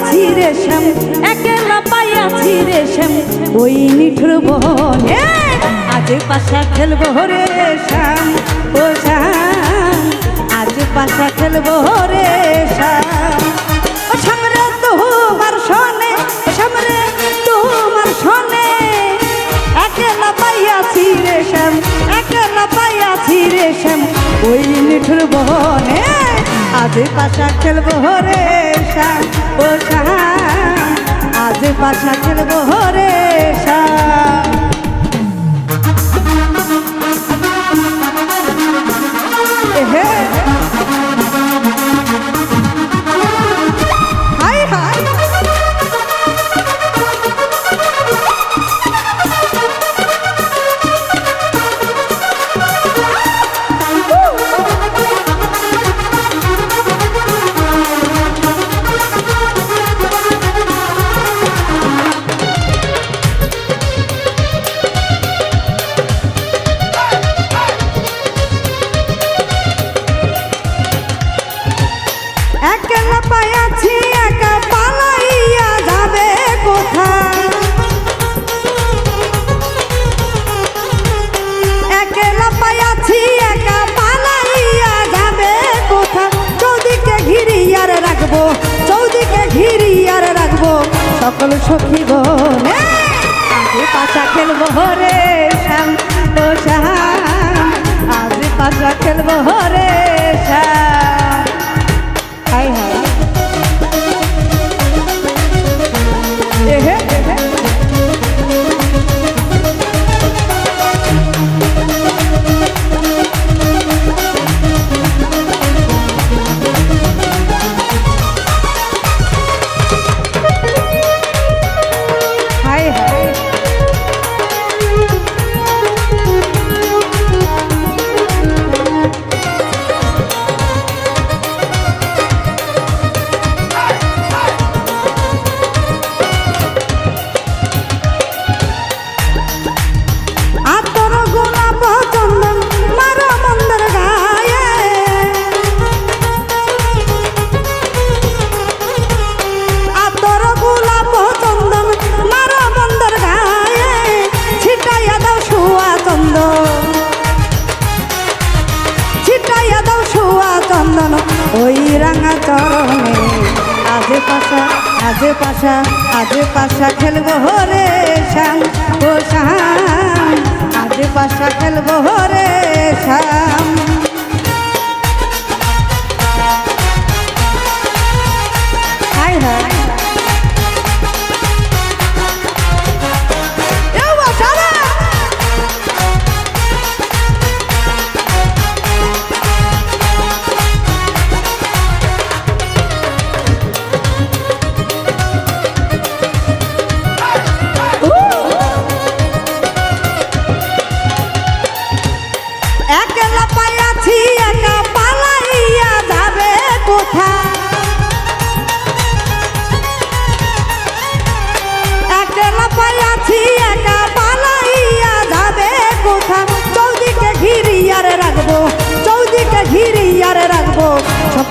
রে শ্যাম একলা পাইয়াছি রে শ্যাম। ওই নিঠুর বনে আজ পাশা খেলব রে শ্যাম। ও শ্যাম, আজ পাশা খেলব রে শ্যাম। ও সামরে তোমার শোনে ও সামরে তোমার শোনে। একলা পাইয়াছি রে শ্যাম পাইয়াছি রে শ্যাম। ওই নিঠুর বনে আজ পাশা খেলব হরে সা ও শ্যাম আজ পাশা খেলব হরে শ্যাম রাখব, চৌদিকে ঘিরিয়ার রাখব। সকল সখী গনে আজ পাশা খেলব রে শ্যাম ও শ্যাম। আজ পাশা খেলব রে শ্যাম। হাই। পাশা, আজে পাশা আজে পাশা খেলব হরে শ্যাম ও শ্যাম আজে পাশা খেলব হরে শ্যাম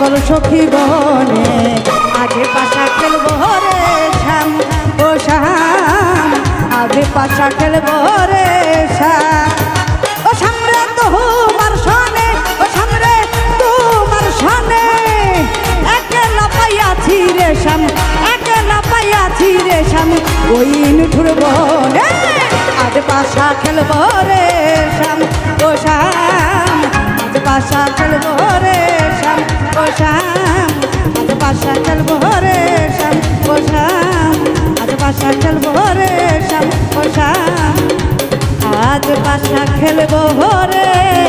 সকল সখী গনে আগে পাশা খেলব রে শ্যাম, ও শ্যাম, আগে পাশা খেলব রে শ্যাম। ও সামরে তোমার সনে, ও সামরে তোমার সনে। একলা পাইয়াছি রে শ্যাম একলা পাইয়াছি রে শ্যাম, ওই নিঠুর বনে আজ পাশা খেলব রে শ্যাম, ও শ্যাম, আজ পাশা খেলব রে শ্যাম আজ পাশা খেলব রে শ্যাম শ্যাম আজ পাশা খেলব রে শ্যাম শ্যাম আজ পাশা খেলব রে